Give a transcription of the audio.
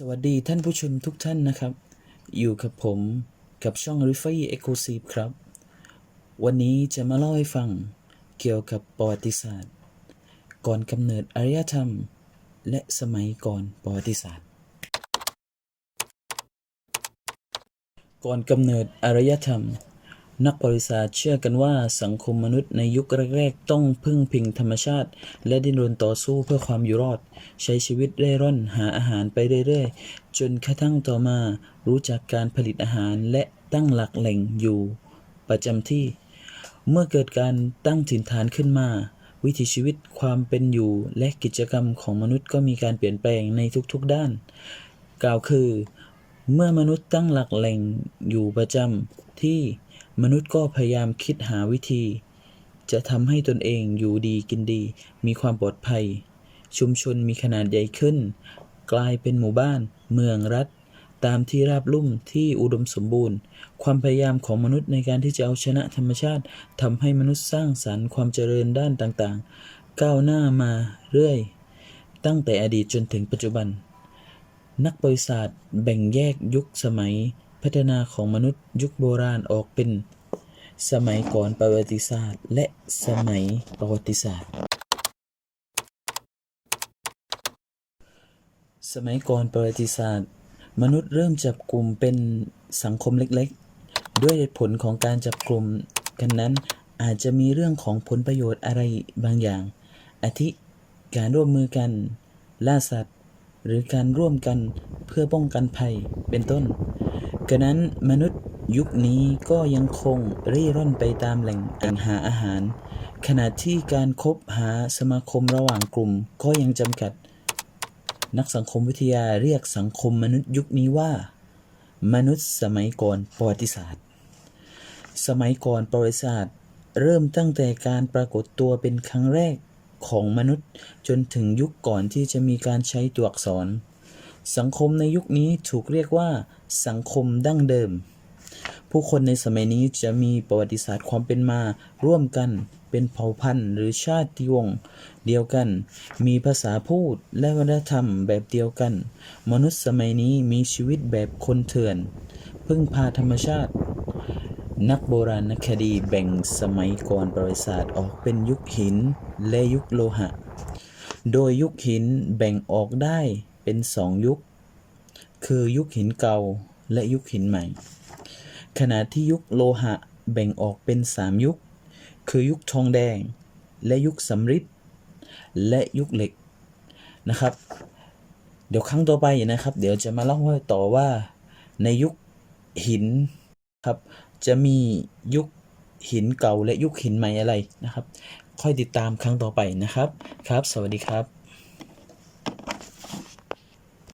สวัสดีท่านผู้ชมทุกท่านนะครับ อยู่กับผมกับช่อง r i f y Exclusive ครับ วันนี้จะมาเล่าให้ฟังเกี่ยวกับประวัติศาสตร์ ก่อนกำเนิดอารยธรรม และสมัยก่อนประวัติศาสตร์ ก่อนกำเนิดอารยธรรม นักประวัติศาสตร์เชื่อกันว่าสังคมมนุษย์ในยุคแรกๆ ต้องพึ่งพิงธรรมชาติ และดิ้นรนต่อสู้เพื่อความอยู่รอด ใช้ชีวิตเร่ร่อนหาอาหารไปเรื่อยๆ จนกระทั่งต่อมา รู้จักการผลิตอาหารและตั้งหลักแหล่งอยู่ ประจำที่ เมื่อเกิดการตั้งถิ่นฐานขึ้นมา วิถีชีวิตความเป็นอยู่และกิจกรรมของมนุษย์ก็มีการเปลี่ยนแปลงในทุกๆด้าน กล่าวคือ เมื่อมนุษย์ตั้งหลักแหล่งอยู่ประจำที่ มนุษย์ก็พยายามคิดหาวิธี จะทำให้ตนเองอยู่ดีกินดี มีความปลอดภัย ชุมชนมีขนาดใหญ่ขึ้น กลายเป็นหมู่บ้าน เมืองรัฐ ตามที่ราบลุ่มที่อุดมสมบูรณ์ ความพยายามของมนุษย์ในการที่จะเอาชนะธรรมชาติทำให้มนุษย์สร้างสรรค์ความเจริญด้านต่างๆ ก้าวหน้ามาเรื่อย ตั้งแต่อดีตจนถึงปัจจุบัน นักประวัติศาสตร์แบ่งแยกยุคสมัย พัฒนาของมนุษย์ยุคโบราณออกเป็น สมัยก่อนประวัติศาสตร์ และสมัยประวัติศาสตร์ สมัยก่อนประวัติศาสตร์ มนุษย์เริ่มจับกลุ่มเป็นสังคมเล็กๆ ด้วยเหตุผลของการจับกลุ่มกันนั้นอาจจะมีเรื่องของผลประโยชน์อะไรบางอย่าง อาทิการร่วมมือกัน ล่าสัตว์ หรือการร่วมกันเพื่อป้องกันภัยเป็นต้น กระนั้นมนุษย์ยุคนี้ก็ยังคงเร่ร่อนไปตามแหล่งแงหาอาหาร ขณะที่การคบหาสมาคมระหว่างกลุ่มก็ยังจำกัด นักสังคมวิทยาเรียกสังคมมนุษย์ยุคนี้ว่า มนุษย์สมัยก่อนประวัติศาสตร์ สมัยก่อนประวัติศาสตร์ เริ่มตั้งแต่การปรากฏตัวเป็นครั้งแรกของมนุษย์จนถึงยุคก่อนที่จะมีการใช้ตัวอักษร สังคมในยุคนี้ถูกเรียกว่าสังคมดั้งเดิม ผู้คนในสมัยนี้จะมีประวัติศาสตร์ความเป็นมา ร่วมกันเป็นเผ่าพันธุ์หรือชาติวงศ์เดียวกัน มีภาษาพูดและวัฒนธรรมแบบเดียวกัน มนุษย์สมัยนี้มีชีวิตแบบคนเถื่อน พึ่งพาธรรมชาติ นักโบราณคดีแบ่งสมัยก่อนประวัติศาสตร์ออกเป็นยุคหินและยุคโลหะ โดยยุคหินแบ่งออกได้ เป็นสองยุค คือยุคหินเก่าและยุคหินใหม่ ขณะที่ยุคโลหะแบ่งออกเป็นสามยุค คือยุคทองแดง และยุคสำริดและยุคเหล็กนะครับ เดี๋ยวครั้งต่อไปนะครับ เดี๋ยวจะมาเล่าให้ต่อว่าในยุคหินครับจะมียุคหินเก่าและยุคหินใหม่อะไรนะครับ ค่อยติดตามครั้งต่อไปนะครับ ครับ สวัสดีครับ